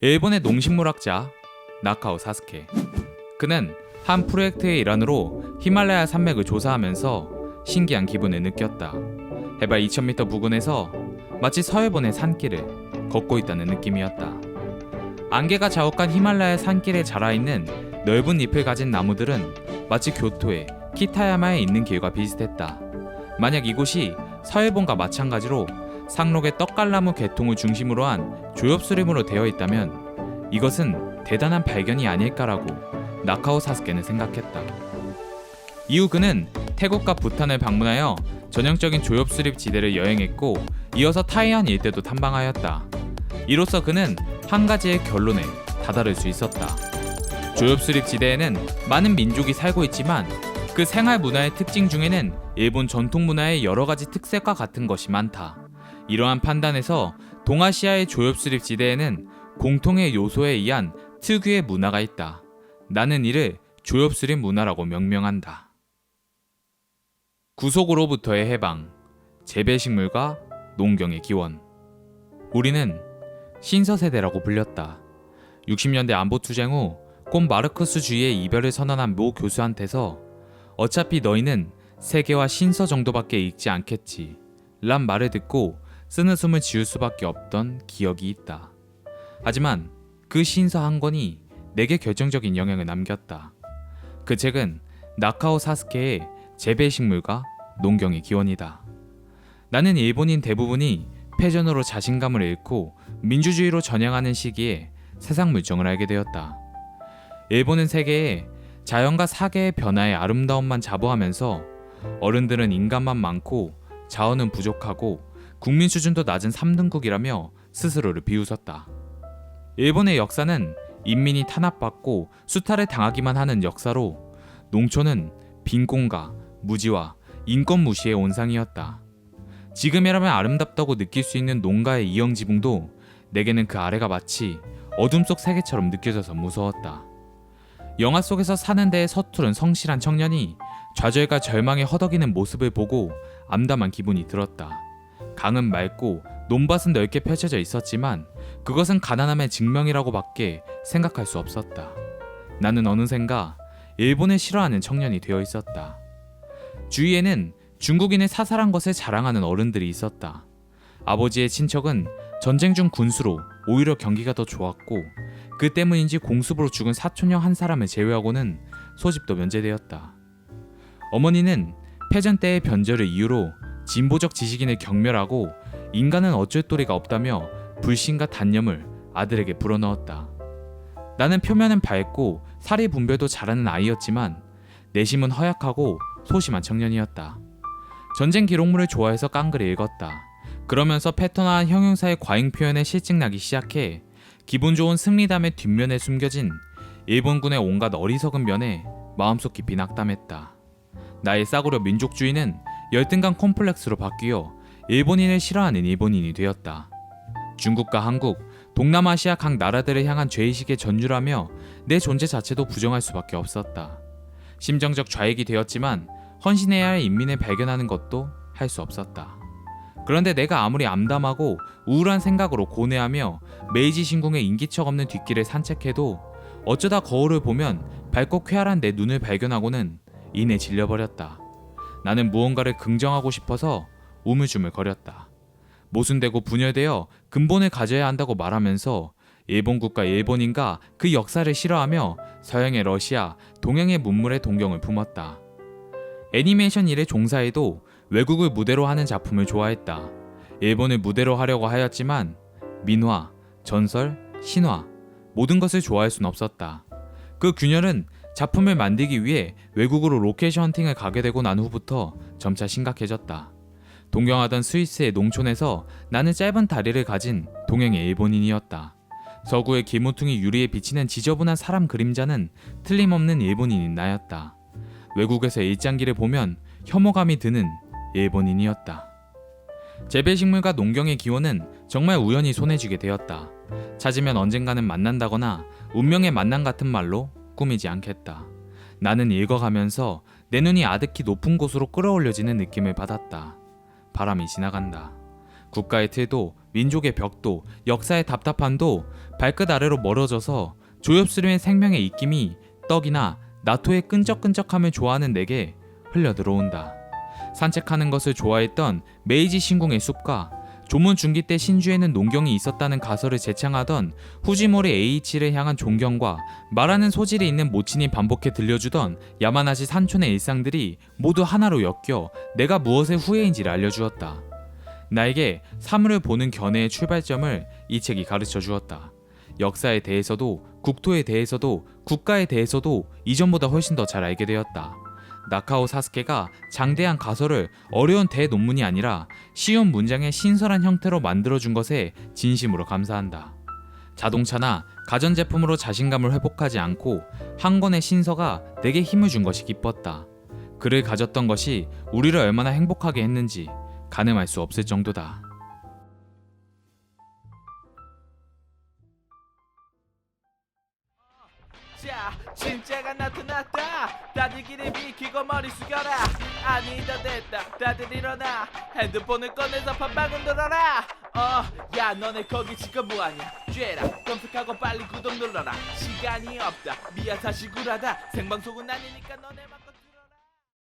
일본의 농식물학자 나카오 사스케. 그는 한 프로젝트의 일환으로 히말라야 산맥을 조사하면서 신기한 기분을 느꼈다. 해발 2000m 부근에서 마치 서해번의 산길을 걷고 있다는 느낌이었다. 안개가 자욱한 히말라야 산길에 자라있는 넓은 잎을 가진 나무들은 마치 교토의 키타야마에 있는 길과 비슷했다. 만약 이곳이 서해본과 마찬가지로 상록의 떡갈나무 계통을 중심으로 한 조엽수림으로 되어 있다면 이것은 대단한 발견이 아닐까라고 나카오 사스케는 생각했다. 이후 그는 태국과 부탄을 방문하여 전형적인 조엽수립 지대를 여행했고 이어서 타이안 일대도 탐방하였다. 이로써 그는 한 가지의 결론에 다다를 수 있었다. 조엽수립 지대에는 많은 민족이 살고 있지만 그 생활 문화의 특징 중에는 일본 전통 문화의 여러 가지 특색과 같은 것이 많다. 이러한 판단에서 동아시아의 조엽수립 지대에는 공통의 요소에 의한 특유의 문화가 있다. 나는 이를 조엽수립 문화라고 명명한다. 구속으로부터의 해방, 재배식물과 농경의 기원. 우리는 신서세대라고 불렸다. 60년대 안보투쟁 후 곧 마르크스주의의 이별을 선언한 모 교수한테서 어차피 너희는 세계와 신서 정도밖에 읽지 않겠지. 란 말을 듣고 쓰는 숨을 지울 수밖에 없던 기억이 있다. 하지만 그 신서 한 권이 내게 결정적인 영향을 남겼다. 그 책은 나카오 사스케의 재배식물과 농경의 기원이다. 나는 일본인 대부분이 패전으로 자신감을 잃고 민주주의로 전향하는 시기에 세상 물정을 알게 되었다. 일본은 세계에 자연과 사계의 변화의 아름다움만 자부하면서 어른들은 인간만 많고 자원은 부족하고 국민 수준도 낮은 3등국이라며 스스로를 비웃었다. 일본의 역사는 인민이 탄압받고 수탈을 당하기만 하는 역사로 농촌은 빈곤과 무지와 인권 무시의 온상이었다. 지금이라면 아름답다고 느낄 수 있는 농가의 이영지붕도 내게는 그 아래가 마치 어둠 속 세계처럼 느껴져서 무서웠다. 영화 속에서 사는 데에 서투른 성실한 청년이 좌절과 절망에 허덕이는 모습을 보고 암담한 기분이 들었다. 강은 맑고 논밭은 넓게 펼쳐져 있었지만 그것은 가난함의 증명이라고밖에 생각할 수 없었다. 나는 어느샌가 일본을 싫어하는 청년이 되어 있었다. 주위에는 중국인을 사살한 것을 자랑하는 어른들이 있었다. 아버지의 친척은 전쟁 중 군수로 오히려 경기가 더 좋았고 그 때문인지 공습으로 죽은 사촌형 한 사람을 제외하고는 소집도 면제되었다. 어머니는 패전 때의 변절을 이유로 진보적 지식인을 경멸하고 인간은 어쩔 도리가 없다며 불신과 단념을 아들에게 불어넣었다. 나는 표면은 밝고 사리 분별도 잘하는 아이였지만 내심은 허약하고 소심한 청년이었다. 전쟁 기록물을 좋아해서 깡그리 읽었다. 그러면서 패턴화한 형용사의 과잉 표현에 실증나기 시작해 기분 좋은 승리담의 뒷면에 숨겨진 일본군의 온갖 어리석은 면에 마음속 깊이 낙담했다. 나의 싸구려 민족주의는 열등감 콤플렉스로 바뀌어 일본인을 싫어하는 일본인이 되었다. 중국과 한국, 동남아시아 각 나라들을 향한 죄의식에 전율하며 내 존재 자체도 부정할 수밖에 없었다. 심정적 좌익이 되었지만 헌신해야 할 인민을 발견하는 것도 할 수 없었다. 그런데 내가 아무리 암담하고 우울한 생각으로 고뇌하며 메이지 신궁의 인기척 없는 뒷길을 산책해도 어쩌다 거울을 보면 밝고 쾌활한 내 눈을 발견하고는 이내 질려버렸다. 나는 무언가를 긍정하고 싶어서 우물쭈물 거렸다. 모순되고 분열되어 근본을 가져야 한다고 말하면서 일본국가 일본인가 그 역사를 싫어하며 서양의 러시아, 동양의 문물에 동경을 품었다. 애니메이션 일에 종사해도 외국을 무대로 하는 작품을 좋아했다. 일본을 무대로 하려고 하였지만 민화, 전설, 신화 모든 것을 좋아할 순 없었다. 그 균열은 작품을 만들기 위해 외국으로 로케이션 헌팅을 가게 되고 난 후부터 점차 심각해졌다. 동경하던 스위스의 농촌에서 나는 짧은 다리를 가진 동양의 일본인이었다. 서구의 기모퉁이 유리에 비치는 지저분한 사람 그림자는 틀림없는 일본인인 나였다. 외국에서 일장기를 보면 혐오감이 드는 일본인이었다. 재배식물과 농경의 기원은 정말 우연히 손에 쥐게 되었다. 찾으면 언젠가는 만난다거나 운명의 만남 같은 말로 꾸미지 않겠다. 나는 읽어가면서 내 눈이 아득히 높은 곳으로 끌어올려지는 느낌을 받았다. 바람이 지나간다. 국가의 틀도 민족의 벽도 역사의 답답함도 발끝 아래로 멀어져서 조엽스름의 생명의 입김이 떡이나 나토의 끈적끈적함을 좋아하는 내게 흘려 들어온다. 산책하는 것을 좋아했던 메이지 신궁의 숲과 조문 중기 때 신주에는 농경이 있었다는 가설을 재창하던 후지모리 A이치를 향한 존경과 말하는 소질이 있는 모친이 반복해 들려주던 야마나시 산촌의 일상들이 모두 하나로 엮여 내가 무엇의 후예인지를 알려주었다. 나에게 사물을 보는 견해의 출발점을 이 책이 가르쳐 주었다. 역사에 대해서도 국토에 대해서도 국가에 대해서도 이전보다 훨씬 더 잘 알게 되었다. 나카오 사스케가 장대한 가설을 어려운 대논문이 아니라 쉬운 문장의 신선한 형태로 만들어준 것에 진심으로 감사한다. 자동차나 가전제품으로 자신감을 회복하지 않고 한 권의 신서가 내게 힘을 준 것이 기뻤다. 그를 가졌던 것이 우리를 얼마나 행복하게 했는지 가늠할 수 없을 정도다. 자, 진짜가 나타났다. 다들 길을 비키고 머리 숙여라. 아니다 됐다. 다들 일어나. 핸드폰을 꺼내서 판방을 놀아라. 어, 야 너네 거기 지금 뭐하냐? 쬐라. 검색하고 빨리 구독 눌러라. 시간이 없다. 미안 사실 구라다. 생방송은 아니니까 너네만.